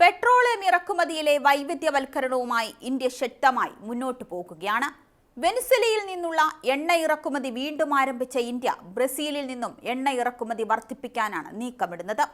Petroleum ഇറക്കുമതിയിലെ വൈവിധ്യവൽക്കരണവുമായി India ശക്തമായി മുന്നോട്ട് പോകുകയാണ്. വെനിസലയിൽ നിന്നുള്ള എണ്ണ ഇറക്കുമതി വീണ്ടും ആരംഭിച്ച ഇന്ത്യ ബ്രസീലിൽ നിന്നും എണ്ണ ഇറക്കുമതി വർദ്ധിപ്പിക്കാനാണ് നീക്കമിടുന്നത്.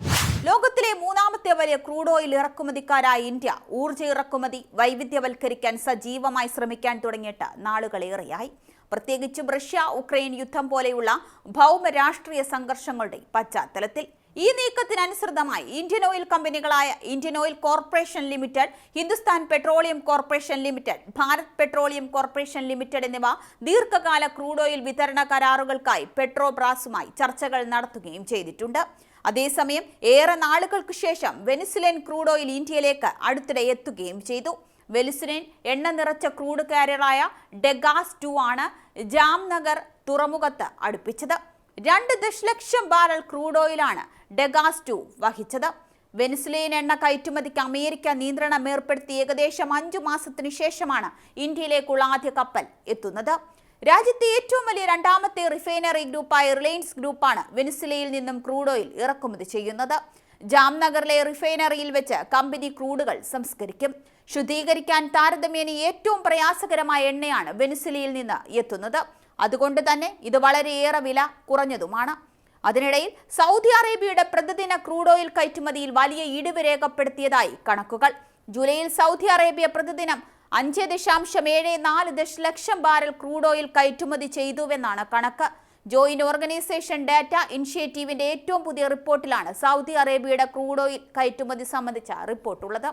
ലോകത്തിലെ മൂന്നാമത്തെ വലിയ ക്രൂഡ് ഓയിൽ ഇറക്കുമതിക്കാരായ ഇന്ത്യ ഊർജ ഇറക്കുമതി വൈവിധ്യവൽക്കരിക്കാൻ സജീവമായി ശ്രമിക്കാൻ തുടങ്ങിയിട്ട് നാളുകളേറെയായി. പ്രത്യേകിച്ചും റഷ്യ ഉക്രൈൻ യുദ്ധം പോലെയുള്ള ഭൗമ രാഷ്ട്രീയ സംഘർഷങ്ങളുടെ പശ്ചാത്തലത്തിൽ ഈ നീക്കത്തിനനുസൃതമായി Indian oil കമ്പനികളായ Indian oil corporation limited Hindustan petroleum corporation limited Bharat petroleum corporation limited എന്നിവ ദീർഘകാല ക്രൂഡ് ഓയിൽ വിതരണ കരാറുകൾക്കായി പെട്രോബ്രാസുമായി ചർച്ചകൾ നടത്തുകയും ചെയ്തിട്ടുണ്ട്. അതേസമയം ഏറെ നാളുകൾക്ക് ശേഷം വെനിസുലൻ ക്രൂഡ് ഓയിൽ ഇന്ത്യയിലേക്ക് അടുത്തിടെ എത്തുകയും ചെയ്തു. വെലിസുലിൻ എണ്ണ നിറച്ച ക്രൂഡ് കാരിയറായ ഡെഗാസ് ടു ആണ് ജാംനഗർ തുറമുഖത്ത് അടുപ്പിച്ചത്. രണ്ട് ദശലക്ഷം ബാരൽ ക്രൂഡ് ഓയിലാണ് ഡെഗാസ് ടു വഹിച്ചത്. വെനിസുലൈൻ എണ്ണ കയറ്റുമതിക്ക് അമേരിക്ക നിയന്ത്രണം ഏർപ്പെടുത്തി ഏകദേശം അഞ്ചു മാസത്തിനു ശേഷമാണ് ഇന്ത്യയിലേക്കുള്ള ആദ്യ കപ്പൽ എത്തുന്നത്. രാജ്യത്തെ ഏറ്റവും വലിയ രണ്ടാമത്തെ റിഫൈനറി ഗ്രൂപ്പായ റിലയൻസ് ഗ്രൂപ്പാണ് വെനിസുലയിൽ നിന്നും ക്രൂഡ് ഓയിൽ ഇറക്കുമതി ചെയ്യുന്നത്. ജാംനഗറിലെ റിഫൈനറിയിൽ വെച്ച് കമ്പനി ക്രൂഡുകൾ സംസ്കരിക്കും. ശുദ്ധീകരിക്കാൻ താരതമ്യേന ഏറ്റവും പ്രയാസകരമായ എണ്ണയാണ് വെനിസുലയിൽ നിന്ന് എത്തുന്നത്. അതുകൊണ്ട് തന്നെ ഇത് വളരെയേറെ വില കുറഞ്ഞതുമാണ്. അതിനിടയിൽ സൗദി അറേബ്യയുടെ പ്രതിദിന ക്രൂഡ് ഓയിൽ കയറ്റുമതിയിൽ വലിയ ഇടിവ് രേഖപ്പെടുത്തിയതായി കണക്കുകൾ. ജൂലൈയിൽ സൗദി അറേബ്യ പ്രതിദിനം അഞ്ച് ദശാംശം ഏഴ് നാല് ദശലക്ഷം ബാരൽ ക്രൂഡ് ഓയിൽ കയറ്റുമതി ചെയ്തുവെന്നാണ് കണക്ക്. ജോയിന്റ് ഓർഗനൈസേഷൻ ഡാറ്റ ഇനിഷ്യേറ്റീവിന്റെ ഏറ്റവും പുതിയ റിപ്പോർട്ടിലാണ് സൗദി അറേബ്യയുടെ ക്രൂഡ് ഓയിൽ കയറ്റുമതി സംബന്ധിച്ച റിപ്പോർട്ടുള്ളത്.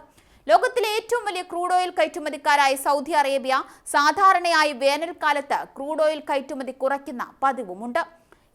ലോകത്തിലെ ഏറ്റവും വലിയ ക്രൂഡ് ഓയിൽ കയറ്റുമതിക്കാരായ സൗദി അറേബ്യ സാധാരണയായി വേനൽക്കാലത്ത് ക്രൂഡ് ഓയിൽ കയറ്റുമതി കുറയ്ക്കുന്ന പതിവുമുണ്ട്.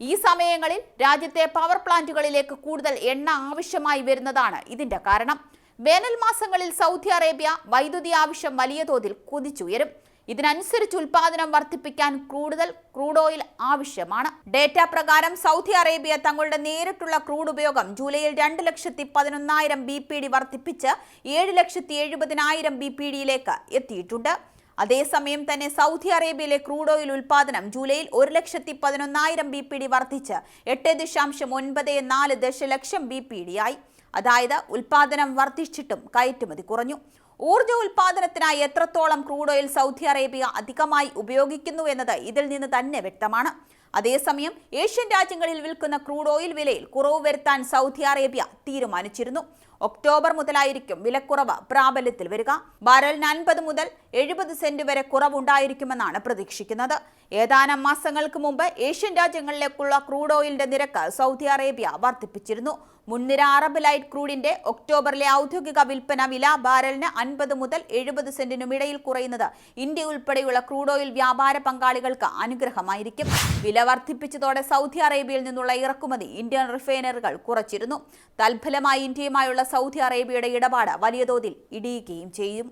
ഈ സമയങ്ങളിൽ രാജ്യത്തെ പവർ പ്ലാന്റുകളിലേക്ക് കൂടുതൽ എണ്ണ ആവശ്യമായി വരുന്നതാണ് ഇതിന്റെ കാരണം. വേനൽ മാസങ്ങളിൽ സൗദി അറേബ്യ വൈദ്യുതി ആവശ്യം വലിയ തോതിൽ കുതിച്ചുയരും. ഇതിനനുസരിച്ച് ഉൽപാദനം വർദ്ധിപ്പിക്കാൻ കൂടുതൽ ക്രൂഡ് ഓയിൽ ആവശ്യമാണ്. ഡേറ്റ പ്രകാരം സൗദി അറേബ്യ തങ്ങളുടെ നേരിട്ടുള്ള ക്രൂഡ് ഉപയോഗം ജൂലൈയിൽ രണ്ട് ലക്ഷത്തി പതിനൊന്നായിരം ബി പി ഡി വർദ്ധിപ്പിച്ച് ഏഴ് ലക്ഷത്തി എഴുപതിനായിരം ബി പി ഡിയിലേക്ക് എത്തിയിട്ടുണ്ട്. അതേസമയം തന്നെ സൗദി അറേബ്യയിലെ ക്രൂഡ് ഓയിൽ ഉൽപാദനം ജൂലൈയിൽ ഒരു ലക്ഷത്തി പതിനൊന്നായിരം ബി പി ഡി വർദ്ധിച്ച് എട്ട് ദശാംശം ഒൻപത് നാല് ദശലക്ഷം ബി പി ഡി ആയി അതായത് ഉൽപാദനം വർദ്ധിച്ചിട്ടും കയറ്റുമതി കുറഞ്ഞു. ഊർജ ഉൽപാദനത്തിനായി എത്രത്തോളം ക്രൂഡ് ഓയിൽ സൗദി അറേബ്യ അധികമായി ഉപയോഗിക്കുന്നു എന്നത് ഇതിൽ നിന്ന് തന്നെ വ്യക്തമാണ്. അതേസമയം ഏഷ്യൻ രാജ്യങ്ങളിൽ വിൽക്കുന്ന ക്രൂഡ് ഓയിൽ വിലയിൽ കുറവ് വരുത്താൻ സൗദി അറേബ്യ തീരുമാനിച്ചിരുന്നു. ഒക്ടോബർ മുതലായിരിക്കും വിലക്കുറവ് പ്രാബല്യത്തിൽ വരിക. ബാരലിന് അൻപത് മുതൽ എഴുപത് സെന്റ് വരെ കുറവുണ്ടായിരിക്കുമെന്നാണ് പ്രതീക്ഷിക്കുന്നത്. ഏതാനും മാസങ്ങൾക്ക് മുമ്പ് ഏഷ്യൻ രാജ്യങ്ങളിലേക്കുള്ള ക്രൂഡ് ഓയിലിന്റെ നിരക്ക് സൗദി അറേബ്യ വർദ്ധിപ്പിച്ചിരുന്നു. മുൻനിര അറബ് ലൈറ്റ് ക്രൂഡിന്റെ ഒക്ടോബറിലെ ഔദ്യോഗിക വിൽപ്പന വില ബാരലിന് അൻപത് മുതൽ എഴുപത് സെന്റിനും ഇടയിൽ കുറയുന്നത്. ഇന്ത്യ ഉൾപ്പെടെയുള്ള ക്രൂഡ് ഓയിൽ വ്യാപാര പങ്കാളികൾക്ക് അനുഗ്രഹമായിരിക്കും. വില വർദ്ധിപ്പിച്ചതോടെ സൗദി അറേബ്യയിൽ നിന്നുള്ള ഇറക്കുമതി ഇന്ത്യൻ റിഫൈനറുകൾ കുറച്ചിരുന്നു. തൽഫലമായി ഇന്ത്യയുമായുള്ള സൗദി അറേബ്യയുടെ ഇടപാട് വലിയ തോതിൽ ഇടിയുകയും ചെയ്യും.